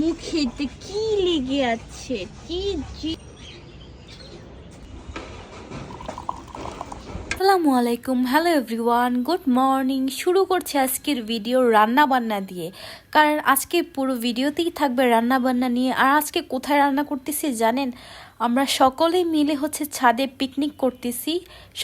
মুখেতে কি লেগে আছে? কি আসসালামু আলাইকুম। হ্যালো এভরিওয়ান গুড মর্নিং শুরু করছে আজকের ভিডিও রান্না বান্না দিয়ে। কারণ আজকে পুরো ভিডিওতেই থাকবে রান্না বান্না নিয়ে। আর আজকে কোথায় রান্না করতেছে জানেন? আমরা সকলে মিলে হচ্ছে ছাদে পিকনিক করতেছি।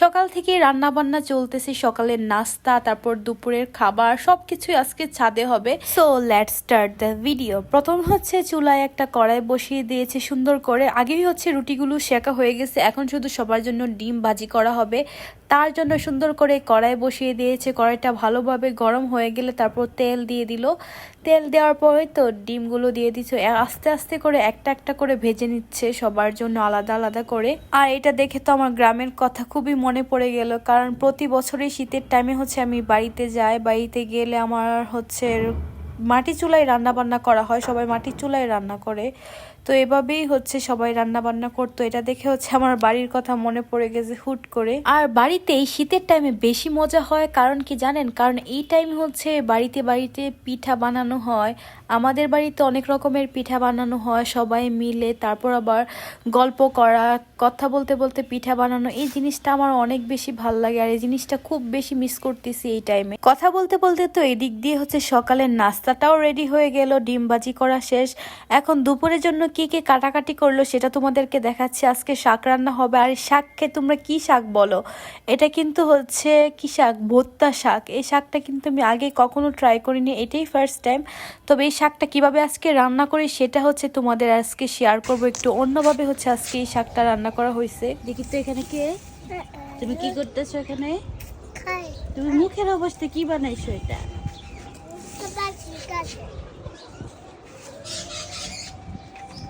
সকাল থেকে রান্না বান্না চলতেছে, সকালের নাস্তা, তারপর দুপুরের খাবার সব কিছুই আজকে ছাদে হবে। So let's start the video প্রথম হচ্ছে চুলায় একটা কড়াই বসিয়ে দিয়েছে সুন্দর করে। আগেই হচ্ছে রুটিগুলো শেখা হয়ে গেছে। এখন শুধু সবার জন্য ডিম ভাজি করা হবে। তার জন্য সুন্দর করে কড়াই বসিয়ে দিয়েছে। কড়াইটা ভালোভাবে গরম হয়ে গেলে তারপর তেল দিয়ে দিল। তেল দেওয়ার পরে তো ডিমগুলো দিয়ে দিচ্ছে আস্তে আস্তে করে একটা একটা করে ভেজে নিচ্ছে সবার জন্য। আলাদা আলাদা করে। আর এটা দেখে তো আমার গ্রামের কথা খুবই মনে পড়ে গেল, কারণ প্রতি বছরই শীতের টাইমে হচ্ছে আমি বাড়িতে যাই। বাড়িতে গেলে আমার হচ্ছে মাটি চুলায় রান্না বান্না করা হয়, সবাই মাটির চুলায় রান্না করে। তো এভাবেই হচ্ছে সবাই রান্না বান্না করতো। এটা দেখে হচ্ছে আমার বাড়ির কথা মনে পড়ে গেছে হুট করে। আর বাড়িতে এই শীতের টাইমে বেশি মজা হয়, কারণ কি জানেন? কারণ এই টাইম হচ্ছে বাড়িতে বাড়িতে পিঠা বানানো হয়। আমাদের বাড়িতে অনেক রকমের পিঠা বানানো হয়, সবাই মিলে। তারপর আবার গল্প করা, কথা বলতে বলতে পিঠা বানানো, এই জিনিসটা আমার অনেক বেশি ভালো লাগে আর এই জিনিসটা খুব বেশি মিস করতেছি এই টাইমে কথা বলতে বলতে তো এদিক দিয়ে হচ্ছে সকালের নাস্তাটাও রেডি হয়ে গেল, ডিম ভাজি করা শেষ। এখন দুপুরের জন্য কি কি কাটাকাটি করল সেটা তোমাদেরকে দেখাচ্ছি। আজকে শাক রান্না হবে। আর শাককে তোমরা কি শাক বলো? এটা কিন্তু হচ্ছে কি শাক? ভোত্তা শাক। এই শাকটা কিন্তু আমি আগে কখনো ট্রাই করিনি। এটাই ফার্স্ট টাইম তবে এই শাকটা কীভাবে আজকে রান্না করি সেটা হচ্ছে তোমাদের আজকে শেয়ার করব। একটু অন্যভাবে হচ্ছে আজকে এই শাকটা রান্না করা হয়েছে। দেখি তো এখানে কে? তুমি কি করতেছো এখানে? তুমি মুখের অবস্থা কি বানাইছো এটা সবার ঠিক আছে টাটা টাটা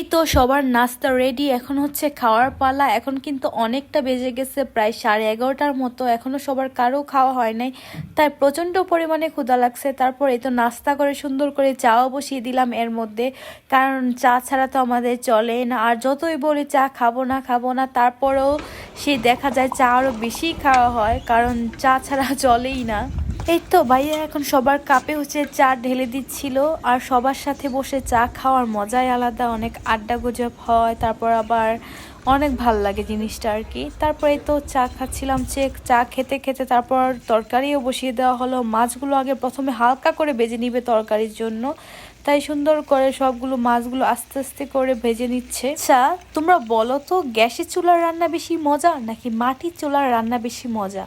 এই তো সবার নাস্তা রেডি এখন হচ্ছে খাওয়ার পালা। এখন কিন্তু অনেকটা বেজে গেছে প্রায় সাড়ে এগারোটার মতো। এখনও সবার কারও খাওয়া হয় নাই। তাই প্রচণ্ড পরিমাণে ক্ষুধা লাগছে। তারপর এই তো নাস্তা করে সুন্দর করে চাও বসিয়ে দিলাম এর মধ্যে। কারণ চা ছাড়া তো আমাদের চলে না। আর যতই বলি চা খাব না খাব না তারপরেও সে দেখা যায় চা আরও বেশি খাওয়া হয়। কারণ চা ছাড়া চলেই না। এই তো ভাইয়া, এখন সবার কাপে হচ্ছে চা ঢেলে দিচ্ছিল আর সবার সাথে বসে চা খাওয়ার মজাই আলাদা। অনেক আড্ডা গুজব হয়, তারপর আবার অনেক ভালো লাগে জিনিসটা আর কি। তারপরে তো চা খাচ্ছিলাম চেক চা খেতে খেতে তারপর তরকারিও বসিয়ে দেওয়া হলো। মাছগুলো আগে প্রথমে হালকা করে ভেজে নিবে তরকারির জন্য। তাই সুন্দর করে সবগুলো মাছগুলো আস্তে আস্তে করে ভেজে নিচ্ছে। আচ্ছা তোমরা বলো তো, গ্যাসের চুলার রান্না বেশি মজা নাকি মাটির চুলার রান্না বেশি মজা?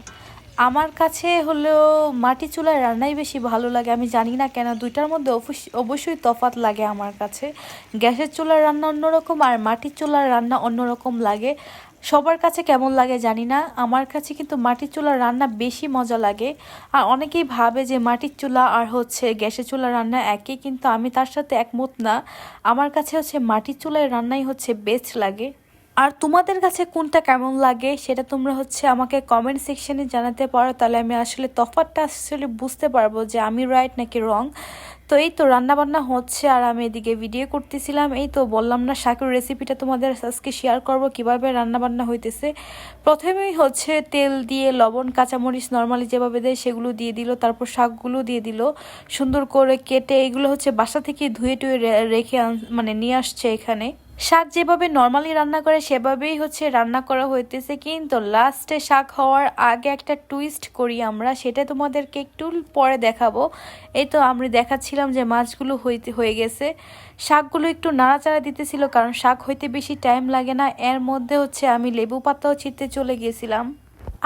আমার কাছে হলো মাটি চুলায় রান্নাই বেশি ভালো লাগে। আমি জানি না কেন, দুইটার মধ্যে অবশ্য- অবশ্যই তফাৎ লাগে আমার কাছে। গ্যাসের চুলার রান্না অন্যরকম আর মাটির চুলার রান্না অন্যরকম লাগে। সবার কাছে কেমন লাগে জানি না। আমার কাছে কিন্তু মাটির চুলার রান্না বেশি মজা লাগে। আর অনেকেই ভাবে যে মাটির চুলা আর হচ্ছে গ্যাসের চুলার রান্না একই, কিন্তু আমি তার সাথে একমত না। আমার কাছে হচ্ছে মাটির চুলায় রান্নাই হচ্ছে বেস্ট লাগে। আর তোমাদের কাছে কোনটা কেমন লাগে সেটা তোমরা হচ্ছে আমাকে কমেন্ট সেকশানে জানাতে পারো। তাহলে আমি আসলে তফাৎটা আসলে বুঝতে পারব যে আমি রাইট নাকি রং তো এই তো রান্নাবান্না হচ্ছে আর আমি এদিকে ভিডিও করতেছিলাম। এই তো বললাম না, শাকের রেসিপিটা তোমাদের আজকে শেয়ার করব, কীভাবে রান্না বান্না হইতেছে। প্রথমেই হচ্ছে তেল দিয়ে লবণ, কাঁচামরিচ নর্মালি যেভাবে দেয় সেগুলো দিয়ে দিল, তারপর শাকগুলো দিয়ে দিল। সুন্দর করে কেটে এগুলো হচ্ছে বাসা থেকে ধুয়ে টুয়ে রেখে মানে নিয়ে আসছে এখানে। শাক যেভাবে নর্মালি রান্না করে, সেভাবেই হচ্ছে রান্না করা হইতেছে। কিন্তু লাস্টে শাক হওয়ার আগে একটা টুইস্ট করি আমরা, সেটা তোমাদেরকে একটু পরে দেখাবো। এই তো আমরা দেখাচ্ছিলাম যে মাছগুলো হইতে, হয়ে গেছে। শাকগুলো একটু নাড়াচাড়া দিতেছিল, কারণ শাক হইতে বেশি টাইম লাগে না। এর মধ্যে হচ্ছে আমি লেবু পাতাও ছিঁড়তে চলে গিয়েছিলাম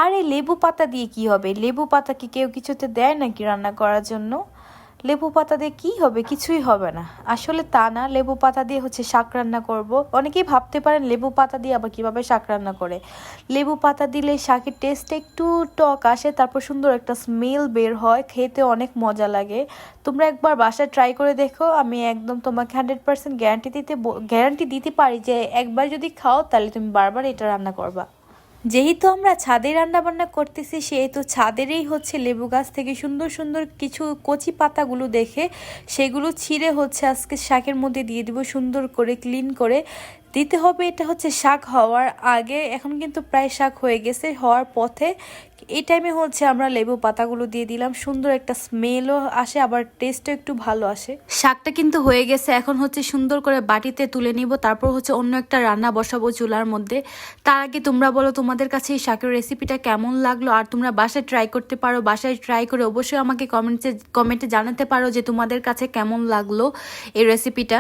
আর এই লেবু পাতা দিয়ে কি হবে? লেবু পাতা কি কেউ কিছুতে দেয় নাকি রান্না করার জন্য? লেবু পাতা দিয়ে কি হবে? কিছুই হবে না। আসলে তা না, লেবু পাতা দিয়ে হচ্ছে শাক রান্না করব। অনেকেই ভাবতে পারেন লেবু পাতা দিয়ে আবার কীভাবে শাক রান্না করে। লেবু পাতা দিলে শাকের টেস্ট একটু টক আসে, তারপর সুন্দর একটা স্মেল বের হয়, খেতে অনেক মজা লাগে। তোমরা একবার বাসায় ট্রাই করে দেখো, আমি একদম তোমাকে হান্ড্রেড পার্সেন্ট গ্যারান্টি দিতে গ্যারান্টি দিতে পারি যে একবার যদি খাও, তাহলে তুমি বারবার এটা রান্না করবা। যেহেতু আমরা ছাদে রান্না বান্না করতেছি, সেহেতু ছাদেরই হচ্ছে লেবু গাছ থেকে সুন্দর সুন্দর কিছু কচি পাতাগুলো দেখে সেগুলো ছিঁড়ে হচ্ছে আজকে শাকের মধ্যে দিয়ে দিব সুন্দর করে, ক্লিন করে। দিতে হবে, এটা হচ্ছে শাক হওয়ার আগে। এখন কিন্তু প্রায় শাক হয়ে গেছে, হওয়ার পথে। এই টাইমে হচ্ছে আমরা লেবু পাতাগুলো দিয়ে দিলাম, সুন্দর একটা স্মেলও আসে, আবার টেস্টও একটু ভালো আসে। শাকটা কিন্তু হয়ে গেছে, এখন হচ্ছে সুন্দর করে বাটিতে তুলে নিব, তারপর হচ্ছে অন্য একটা রান্না বসাবো চুলার মধ্যে। তার আগে তোমরা বলো তোমাদের কাছে এই শাকের রেসিপিটা কেমন লাগল, আর তোমরা বাসায় ট্রাই করতে পারো, বাসায় ট্রাই করে অবশ্যই আমাকে কমেন্টে কমেন্টে জানাতে পারো যে তোমাদের কাছে কেমন লাগল এই রেসিপিটা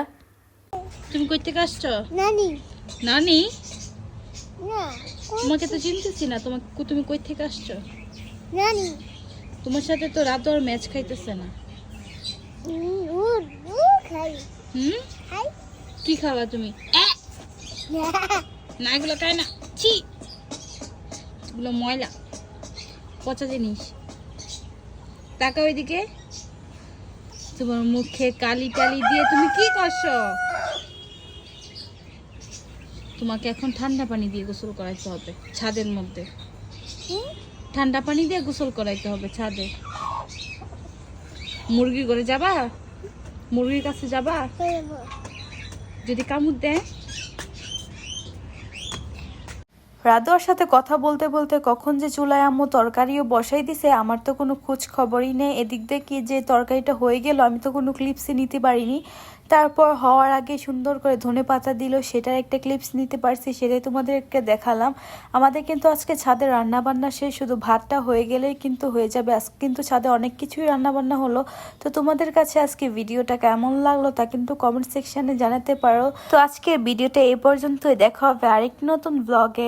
তুমি কই থেকে আসছো? নানি। নানি? না তোমাকে তো চিনতেছি না তোমাকে তুমি কই থেকে আসছো? নানি। তোমার সাথে তো রাত আর ম্যাচ খাইতেছে না। খাই। হুম? কি খাবা তুমি? না। এগুলো খায় না। ছি! এগুলো ময়লা। পচা জিনিস। টাকা ওইদিকে তোমার মুখে কালি টালি দিয়ে তুমি কি করছ? তোমাকে এখন ঠান্ডা পানি দিয়ে গোসল করাইতে হবে ছাদের মধ্যে? ঠান্ডা পানি দিয়ে গোসল করাইতে হবে ছাদে। মুরগি করে যাবা? মুরগির কাছে যাবা। যদি কামড় দেয়? রাদোয়ার সাথে কথা বলতে বলতে কখন যে চুলায় আম্মু তরকারিও বসাই দিছে, আমার তো কোনো খোঁজ খবরই নেই। এদিক দিয়ে যে তরকারিটা হয়ে গেল, আমি তো কোনো ক্লিপসই নিতে পারিনি। তারপর হওয়ার আগে সুন্দর করে ধনে পাতা দিল, সেটার একটা ক্লিপস নিতে পারছি, সেটাই তোমাদেরকে দেখালাম। আমাদের কিন্তু আজকে ছাদে রান্না বান্না শেষ, শুধু ভাতটা হয়ে গেলেই কিন্তু হয়ে যাবে। আজকে কিন্তু ছাদে অনেক কিছুই রান্না বান্না হলো। তো তোমাদের কাছে আজকে ভিডিওটা কেমন লাগল তা কিন্তু কমেন্ট সেকশনে জানাতে পারো। তো আজকে ভিডিওটা এই পর্যন্তই, দেখা হবে আরেক নতুন ব্লগে